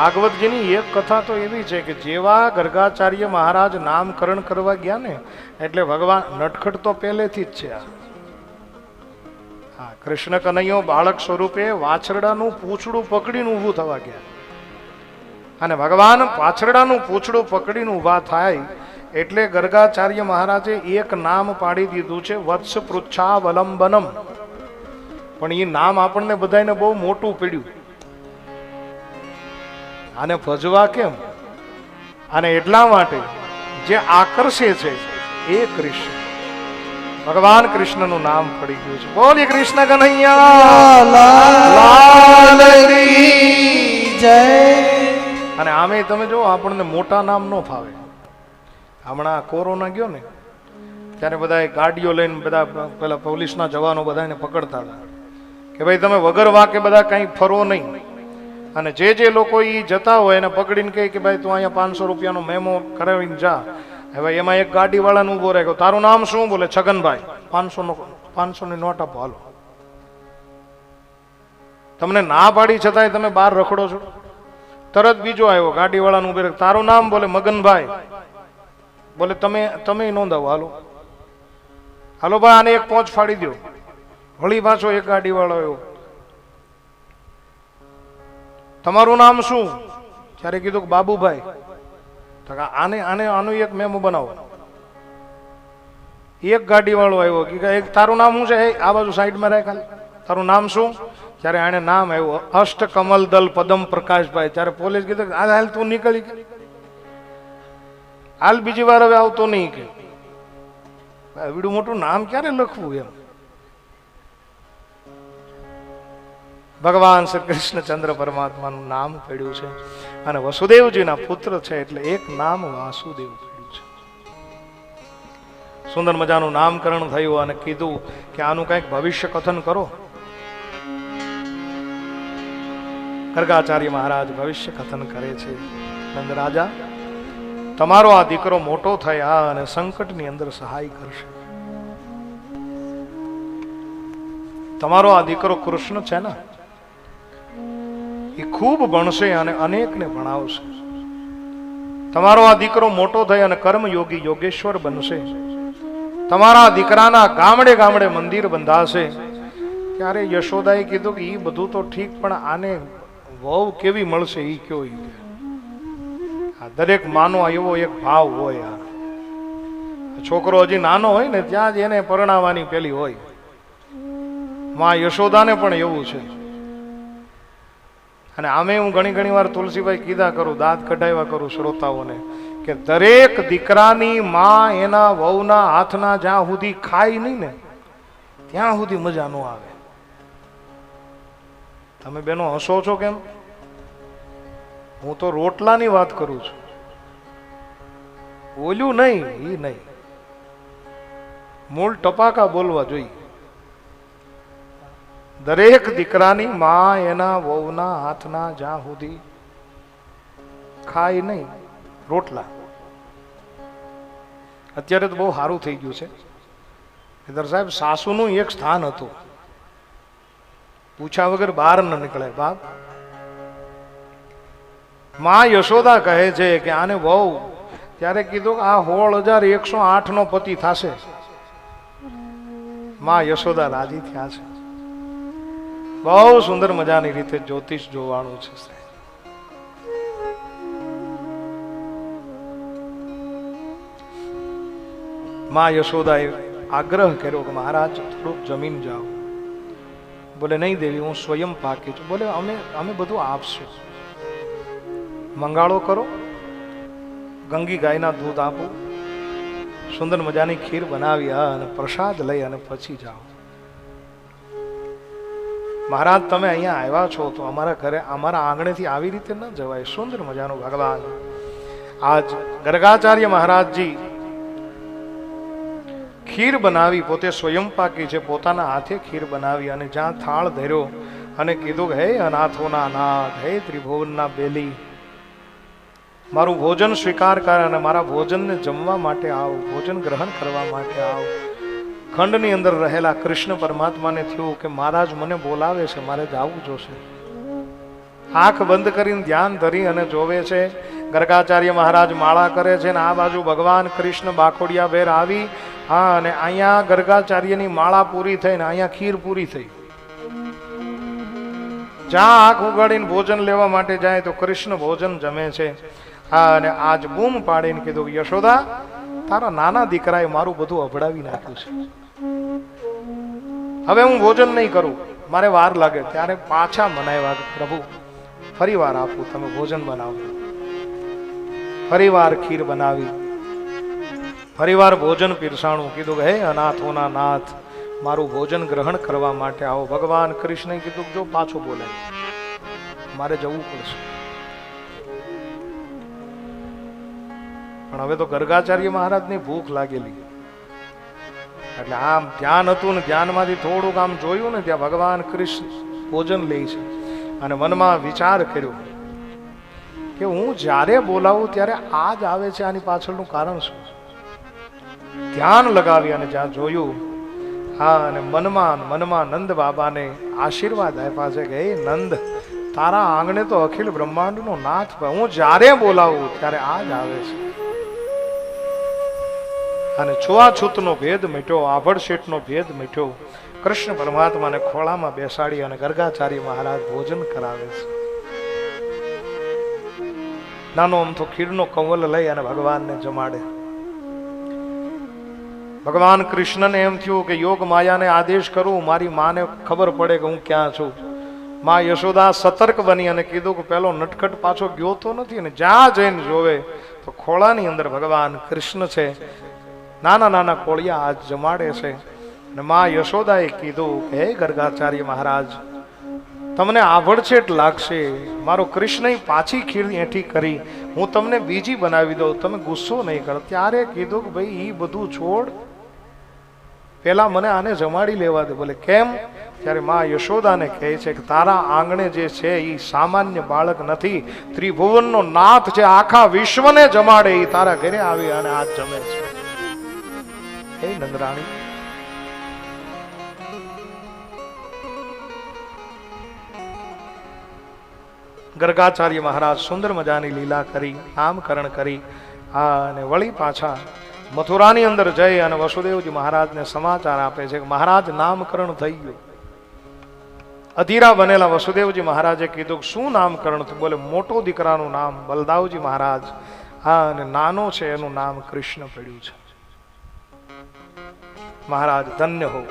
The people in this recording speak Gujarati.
ભાગવતજીની એક કથા તો એવી છે કે જેવા ગર્ગાચાર્ય મહારાજ નામકરણ કરવા ગયા ને, એટલે ભગવાન નટખટ તો પહેલેથી જ છે આ. હા, કૃષ્ણ કનૈયો બાળક સ્વરૂપે વાછરડાનું પૂછડું પકડીને ઊભું થવા ગયા. અને ભગવાન પાછરડાનું પૂંછડું પકડીને ઊભા થાય, એટલે ગર્ગાચાર્ય મહારાજે એક નામ પાડી દીધું છે, વત્સ પૃચ્છાવલંબનમ. પણ એ નામ આપણને બધાને બહુ મોટું પડ્યું. આને ભજવા કેમ? અને એટલા માટે જે આકર્ષે છે એ કૃષ્ણ. ભગવાન કૃષ્ણનું નામ પડી ગયું છે. બોલી કૃષ્ણ કનૈયા અને આમે તમે જો આપણને મોટા નામ ન ફાવે. હમણાં કોરોના ગયો ને ત્યારે બધા ગાડીઓ લઈને બધા પેલા પોલીસના જવાનો બધાને પકડતા હતા. કે ભાઈ તમે વગર વાકે બધા કંઈ ફરો નહીં. અને જે જે લોકો એ જતા હોય એને પકડીને કહે કે ભાઈ તું અહીંયા પાંચસો રૂપિયાનો મેમો કરાવીને જા. હવે એમાં એક ગાડીવાળાનું ઊભો રાખ્યો. તારું નામ શું? બોલે, છગનભાઈ. પાંચસો નો પાંચસો નોટ આપો, હાલો. તમને ના પાડી છતાંય તમે બહાર રખડો છો. તરત બીજો આવ્યો, ગાડીવાળાનું ઉભે તારું નામ? બોલે, મગનભાઈ. બોલે, તમે તમે નોંધાવો, હાલો. હાલો ભાઈ, આને એક પોંચ ફાડી દો વળી પાછો એક ગાડીવાળો આવ્યો. તમારું નામ શું? ત્યારે કીધું કે બાબુભાઈ. તો આને આને, આનું એક મેમો બનાવો. એક ગાડી વાળો આવ્યો. કે એક તારું નામ શું છે? આ બાજુ સાઈડમાં રહે ખાલી. તારું નામ શું? ત્યારે આને નામ આવ્યું, અષ્ટ કમલ દલ પદમ પ્રકાશભાઈ. ત્યારે પોલીસ કીધું આ હાલ તું નીકળી હાલ બીજી વાર હવે આવતો નહીં કે. એવડું મોટું નામ ક્યારે લખવું એમ? ભગવાન શ્રી કૃષ્ણચંદ્ર પરમાત્માનું નામ પડ્યું છે અને વસુદેવજીના પુત્ર છે એટલે એક નામ વાસુદેવ પડ્યું છે. સુંદર મજાનું નામકરણ થયું અને કીધું કે આનું કંઈક ભવિષ્ય કથન કરો. ગર્ગાચાર્ય મહારાજ ભવિષ્ય કથન કરે છે. નંદ રાજા, તમારો આ દીકરો મોટો થયા અને સંકટની અંદર સહાય કરશે. તમારો આ દીકરો કૃષ્ણ છે ને? એ ખૂબ ભણશે અને અનેકને ભણાવશે. તમારો આ દીકરો મોટો થઈ અને કર્મયોગી યોગેશ્વર બનશે. તમારા દીકરાના ગામડે ગામડે મંદિર બંધાશે. ત્યારે યશોદાએ કીધું કે એ બધું તો ઠીક, પણ આને વહુ કેવી મળશે એ કયો એ આ દરેક માનો એવો એક ભાવ હોય આ છોકરો હજી નાનો હોય ને, ત્યાં જ એને પરણાવવાની પેલી હોય. માં યશોદાને પણ એવું છે. અને આમે હું ઘણી ઘણી વાર તુલસીભાઈ કીધા કરું, દાંત કઢાવ્યા કરું શ્રોતાઓને કે દરેક દીકરાની માં એના વહુના હાથના જ્યાં સુધી ખાય નહીં ને, ત્યાં સુધી મજા ન આવે. તમે બેનો હસો છો કેમ? હું તો રોટલાની વાત કરું છું. બોલ્યું નહીં એ નહીં. મૂળ ટપાકા બોલવા જોઈએ. દરેક દીકરાની માં એના વહુના હાથના જ્યાં સુધી ખાય નહીં, રોટલા. અત્યારે તો બહુ સારું થઈ ગયું છે. ઇધર સાહેબ, સાસુનું એક સ્થાન હતું. પૂછ્યા વગર બહાર ન નીકળે બાપ. માં યશોદા કહે છે કે આને વહુ. ત્યારે કીધું કે આ સોળ હજાર એકસો આઠ નો પતિ થશે. માં યશોદા રાજી થયા છે. બહુ સુંદર મજાની રીતે જ્યોતિષ જોવાનું છે, સાહેબ. માં યશોદાએ આગ્રહ કર્યો કે મહારાજ, થોડુંક જમીન જાઓ. બોલે, નહીં દેવી, હું સ્વયં પાકી છું. બોલે, અમે અમે બધું આપશું. મંગાળો કરો, ગંગી ગાયના દૂધ આપો, સુંદર મજાની ખીર બનાવી અને પ્રસાદ લઈ અને પછી જાઓ. મહારાજ, તમે અહીંયા આવ્યા છો તો અમારા ઘરે, અમારા આંગણેથી આવી રીતે ન જવાય. સુંદર મજાનું ભગવાન. આજ ગર્ગાચાર્ય મહારાજજી ખીર બનાવી, પોતે સ્વયં પાકી છે, પોતાના હાથે ખીર બનાવી અને જ્યાં થાળ ધર્યો અને કીધું, હે અનાથોના નાથ હે ત્રિભુવનના બેલી, મારું ભોજન સ્વીકાર કર અને મારા ભોજનને જમવા માટે આવો, ભોજન ગ્રહણ કરવા માટે આવ. ખંડની અંદર રહેલા કૃષ્ણ પરમાત્માને થયું કે મહારાજ મને બોલાવે છે, મારે જવું જોશે. આંખ બંધ કરીને ધ્યાન ધરી અને જોવે છે, ગર્ગાચાર્ય મહારાજ માળા કરે છે ને આ બાજુ ભગવાન કૃષ્ણ બાખોડિયા વેર આવી, હા, અને અહીંયા ગર્ગાચાર્યની માળા પૂરી થઈ ને અહીંયા ખીર પૂરી થઈ. જ્યાં આંખ ઉગાડીને ભોજન લેવા માટે જાય તો કૃષ્ણ ભોજન જમે છે. હા, અને આજ બૂમ પાડીને કીધું યશોદા, તારા નાના દીકરાએ મારું બધું અભડાવી નાખ્યું છે. હવે હું ભોજન નહીં કરું. મારે વાર લાગે. ત્યારે પાછા મનાવ્યા પ્રભુ ફરી વાર આપું, તમે ભોજન બનાવો. ફરી વાર ખીર બનાવી. ફરી વાર ભોજન પીરસાણું. કીધું કે, હે અનાથોના નાથ, મારું ભોજન ગ્રહણ કરવા માટે આવો. ભગવાન કૃષ્ણે કીધું જો પાછું બોલાય. મારે જવું પડશે. પણ હવે તો ગર્ગાચાર્ય મહારાજની ભૂખ લાગેલી. એટલે આમ ધ્યાન હતું ને ધ્યાનમાંથી થોડુંક આમ જોયું ને ત્યાં ભગવાન કૃષ્ણ ભોજન લે છે. અને મનમાં વિચાર કર્યો કે હું જ્યારે બોલાવું ત્યારે આ જ આવે છે આની પાછળનું કારણ શું? ધ્યાન લગાવી અને જ્યાં જોયું, હા, અને મનમાં મનમાં નંદ બાબાને આશીર્વાદ આપ્યા છે કે એ નંદ, તારા આંગણે તો અખિલ બ્રહ્માંડનો નાથ હું જ્યારે બોલાવું ત્યારે આ જ આવે છે. અને છૂઆછૂતનો ભેદ મિટ્યો આભડશેઠનો ભેદ મિટ્યો કૃષ્ણ પરમાત્માને ખોળામાં બેસાડી અને ગર્ગાચાર્ય મહારાજ ભોજન કરાવે છે. નાનો અમથો ખીરનો કંવલ લઈ અને ભગવાનને જમાડે. ભગવાન કૃષ્ણને એમ થયું કે યોગ માયાને આદેશ કરું, મારી માને ખબર પડે કે હું ક્યાં છું. માં યશોદા સતર્ક બની અને કીધું કે પેલો નટખટ પાછો ગયો તો નથી અને જ્યાં જઈને જોવે તો ખોળાની અંદર ભગવાન કૃષ્ણ છે. નાના નાના કોળિયા આજ જમાડે છે. અને મા યશોદાએ કીધું, હે ગર્ગાચાર્ય મહારાજ, તમને આવડછેટ લાગશે. મારો કૃષ્ણએ પાછી ખીર એઠી કરી. હું તમને બીજી બનાવી દઉં. તમે ગુસ્સો નહીં કરો. ત્યારે કીધું કે ભાઈ એ બધું છોડ. પેલા મને આને જમાડી લેવા દે. બોલે, કેમ? ત્યારે મા યશોદાને કહે છે કે, તારા આંગણે જે છે એ સામાન્ય બાળક નથી. ત્રિભુવનનો નાથ છે આખા વિશ્વને જમાડે. એ તારા ઘરે આવી અને આ જમે છે. હે નંદરાણી. ગર્ગાચાર્ય મહારાજ સુંદર મજાની લીલા કરી નામકરણ કરી અને વળી પાછા મથુરાની અંદર જઈ અને વસુદેવજી મહારાજને સમાચાર આપે છે કે મહારાજ નામકરણ થઈ ગયું. અધીરા બનેલા વસુદેવજી મહારાજે કીધું કે શું નામકરણ થયું? બોલે, મોટો દીકરાનું નામ બલદાવજી મહારાજ. હા અને નાનો છે, એનું નામ કૃષ્ણ પડ્યું છે. મહારાજ ધન્ય હો.